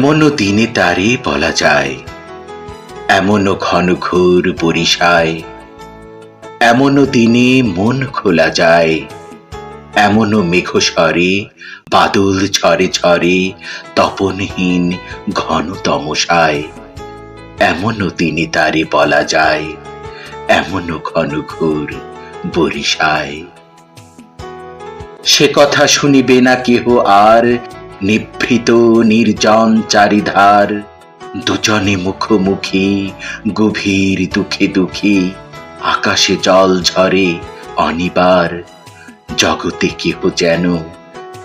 এমনও দিনে তারে বলা যায়, এমনও ঘন ঘোর বরিশায়, এমনও দিনে মন খোলা যায়, এমনও মেঘস্বরে, বাদল ঝরে ঝরে, তপনহীন ঘন তমসায়, এমনও দিনে তারে বলা যায়, এমনও ঘন ঘোর বরিশায়। সে কথা শুনিবে না কেহ আর নিভৃত নির্জন চারিধার, দুজনে মুখোমুখি, গভীর দুঃখে দুঃখী, আকাশে জল ঝরে অনিবার, জগতে কেহ যেন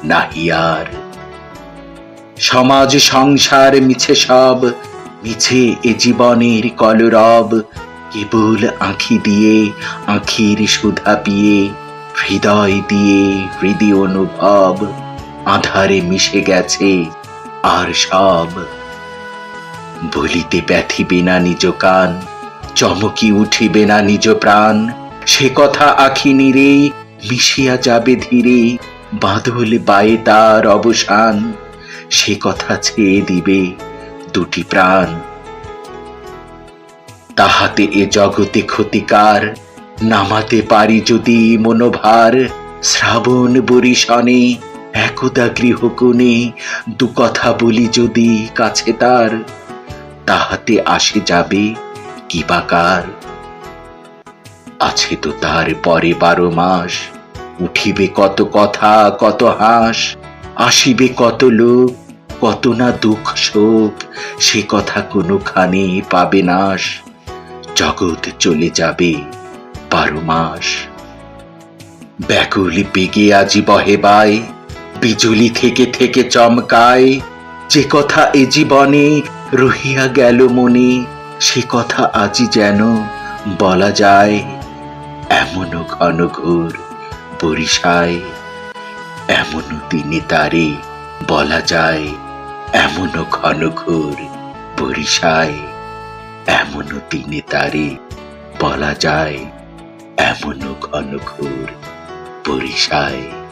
নাহিয়ার সমাজ সংসার মিছে সব, মিছে এ জীবনের কলরব, কেবল আঁখি দিয়ে, আঁখির সুধা পিয়ে, হৃদয় দিয়ে, হৃদয় অনুভব। আধারে মিশে গেছে, আর সব বলিতে ব্যথিবে না নিজ কান, চমকি উঠিবে না নিজ প্রাণ। সে কথা আখি নিরে মিশিয়া যাবে ধীরে বাদল বায়ে তার অবসান। সে কথা ছেয়ে দিবে দুটি প্রাণ। তাহাতে এ জগতে ক্ষতিকার, নামাতে পারি যদি মনোভার, শ্রাবণ বরিশনে একদা গৃহকোণে দু কথা বলি যদি কাছে তার, তাহাতে আসে যাবে কি বাকার আছে তো তার পরে বারো মাস, উঠিবে কত কথা, কত হাস, আসিবে কত লোক কত না দুঃখ শোক, সে কথা কোনোখানে পাবে নাশ, জগৎ চলে যাবে বারো মাস। ব্যাকুল বেগে আজি বহে বাই বিজুলি থেকে থেকে চমকায়, যে কথা এ জীবনে রহিয়া গেল মনে, সে কথা আজি যেন বলা যায়, এমনও ঘন ঘোর বরিশায়, এমনও দিনে তারে বলা যায়, এমনও ঘন ঘোর বরিশায়, এমনও দিনে তারে বলা যায়, এমনও ঘন ঘোর বরিশায়।